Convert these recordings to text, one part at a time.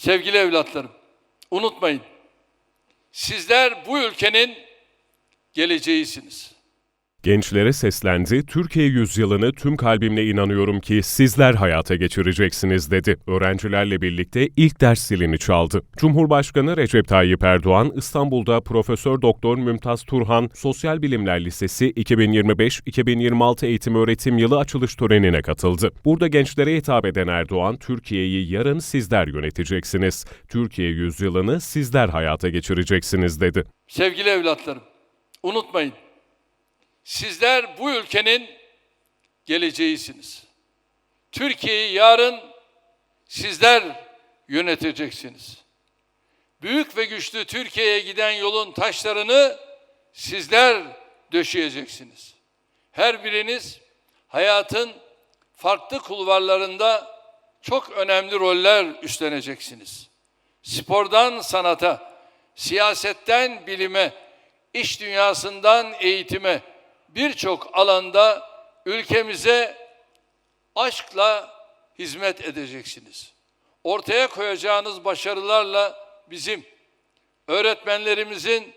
Sevgili evlatlarım, unutmayın. Sizler bu ülkenin geleceğisiniz. Gençlere seslendi, Türkiye yüzyılını tüm kalbimle inanıyorum ki sizler hayata geçireceksiniz dedi. Öğrencilerle birlikte ilk ders zilini çaldı. Cumhurbaşkanı Recep Tayyip Erdoğan, İstanbul'da Profesör Doktor Mümtaz Turhan Sosyal Bilimler Lisesi 2025-2026 eğitim öğretim yılı açılış törenine katıldı. Burada gençlere hitap eden Erdoğan, Türkiye'yi yarın sizler yöneteceksiniz. Türkiye yüzyılını sizler hayata geçireceksiniz dedi. Sevgili evlatlarım, unutmayın. Sizler bu ülkenin geleceğisiniz. Türkiye'yi yarın sizler yöneteceksiniz. Büyük ve güçlü Türkiye'ye giden yolun taşlarını sizler döşeyeceksiniz. Her biriniz hayatın farklı kulvarlarında çok önemli roller üstleneceksiniz. Spordan sanata, siyasetten bilime, iş dünyasından eğitime birçok alanda ülkemize aşkla hizmet edeceksiniz. Ortaya koyacağınız başarılarla bizim öğretmenlerimizin,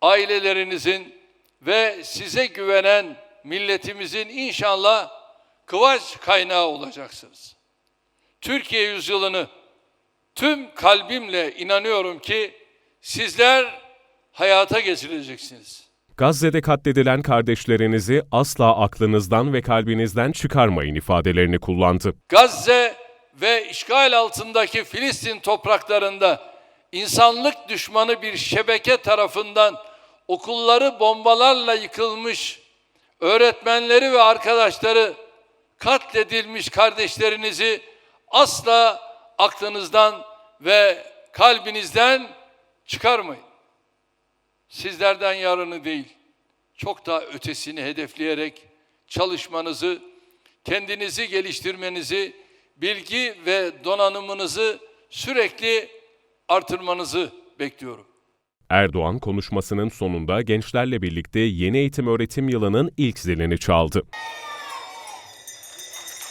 ailelerinizin ve size güvenen milletimizin inşallah kıvaç kaynağı olacaksınız. Türkiye yüzyılını tüm kalbimle inanıyorum ki sizler hayata geçireceksiniz. Gazze'de katledilen kardeşlerinizi asla aklınızdan ve kalbinizden çıkarmayın ifadelerini kullandı. Gazze ve işgal altındaki Filistin topraklarında insanlık düşmanı bir şebeke tarafından okulları bombalarla yıkılmış, öğretmenleri ve arkadaşları katledilmiş kardeşlerinizi asla aklınızdan ve kalbinizden çıkarmayın. Sizlerden yarını değil, çok daha ötesini hedefleyerek çalışmanızı, kendinizi geliştirmenizi, bilgi ve donanımınızı sürekli artırmanızı bekliyorum. Erdoğan konuşmasının sonunda gençlerle birlikte yeni eğitim öğretim yılının ilk zilini çaldı.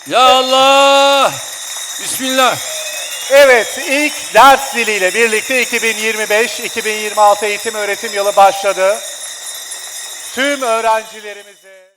Ya Allah! Bismillah! Evet, ilk ders ziliyle birlikte 2025-2026 eğitim öğretim yılı başladı. Tüm öğrencilerimize